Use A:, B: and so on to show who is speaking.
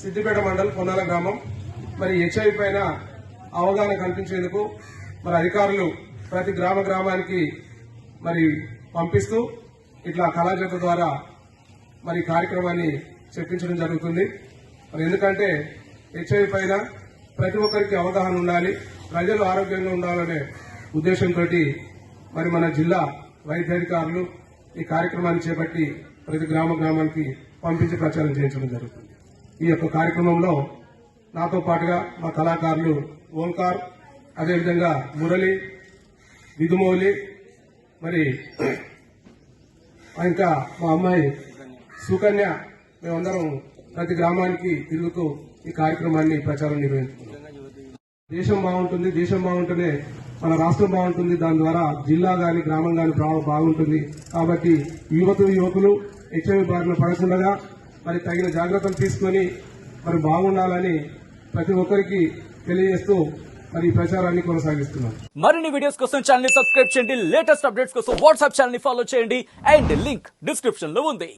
A: సిద్దిపేట మండల్ పొన్నాల గ్రామం. మరి హెచ్ఐవి పైన అవగాహన కల్పించేందుకు మరి అధికారులు ప్రతి గ్రామ గ్రామానికి మరి పంపిస్తూ ఇట్లా కళాజత ద్వారా మరి కార్యక్రమాన్ని చెప్పించడం జరుగుతుంది. మరి ఎందుకంటే హెచ్ఐవి పైన ప్రతి ఒక్కరికి అవగాహన ఉండాలి ప్రజలు ఆరోగ్యంగా ఉండాలనే ఉద్దేశంతో మరి మన జిల్లా వైద్యాధికారులు ఈ కార్యక్రమాన్ని చేపట్టి ప్రతి గ్రామ గ్రామానికి పంపించి ప్రచారం చేయించడం జరుగుతుంది. ఈ యొక్క కార్యక్రమంలో నాతో పాటుగా మా కళాకారులు ఓంకార్ అదేవిధంగా మురళి విధుమౌలి మరి ఇంకా మా అమ్మాయి సుకన్య మేమందరం ప్రతి గ్రామానికి తిరుగుతూ ఈ కార్యక్రమాన్ని ప్రచారం నిర్వహించుకున్నాం దేశం బాగుంటుంది దేశం బాగుంటేనే మన రాష్ట్రం బాగుంటుంది. దాని ద్వారా జిల్లా గాని గ్రామం గాని బాగుంటుంది. కాబట్టి యువత యువకులు హెచ్ఐవి బారిన పడకుండా మరి తగిన జాగ్రత్తలు తీసుకొని మరి బాగుండాలని ప్రతి ఒక్కరికి తెలియజేస్తూ మరి ఈ ప్రచారాన్ని కొనసాగిస్తున్నాం.
B: మరిన్ని వీడియోస్ కోసం ఛానల్ని సబ్స్క్రైబ్ చేయండి. లేటెస్ట్ అప్డేట్స్ కోసం వాట్సాప్ ఛానల్ని ఫాలో చేయండి. అండ్ లింక్ డిస్క్రిప్షన్లో ఉంది.